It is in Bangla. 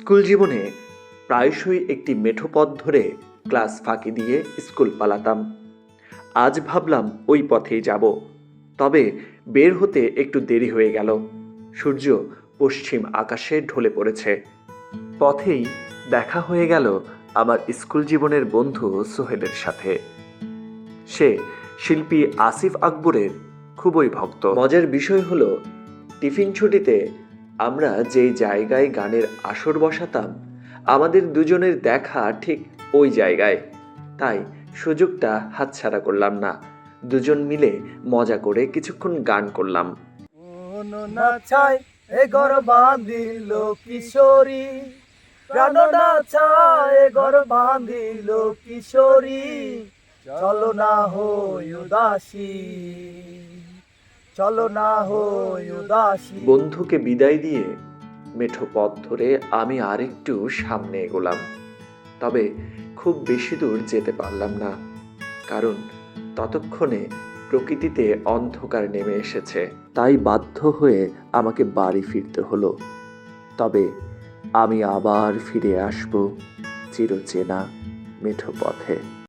স্কুল জীবনে প্রায়শই একটি মেঠো পথ ধরে ক্লাস ফাঁকি দিয়ে স্কুল পালাতাম। আজ ভাবলাম ওই পথেই যাব। তবে বের হতে একটু দেরি হয়ে গেল। সূর্য পশ্চিম আকাশে ঢলে পড়েছে। পথেই দেখা হয়ে গেল আমার স্কুল জীবনের বন্ধু সোহেলের সাথে। সে শিল্পী আসিফ আকবরের খুবই ভক্ত। মজার বিষয় হলো, টিফিন ছুটিতে আমরা যেই জায়গায় গানের আসর বসাতাম, আমাদের দুজনের দেখা ঠিক ওই জায়গায়। তাই সুযোগটা হাতছাড়া করলাম না। দুজন মিলে মজা করে কিছুক্ষণ গান করলাম। এ কিশোরী। কিশোরী। চলো না হই উদাসী। চলো না উদাসী। বন্ধুকে বিদায় দিয়ে মেঠো পথ ধরে আমি আরেকটু সামনে এগোলাম। তবে খুব বেশি দূর যেতে পারলাম না, কারণ ততক্ষণে প্রকৃতিতে অন্ধকার নেমে এসেছে। তাই বাধ্য হয়ে আমাকে বাড়ি ফিরতে হলো। তবে আমি আবার ফিরে আসব চিরচেনা মেঠো পথে।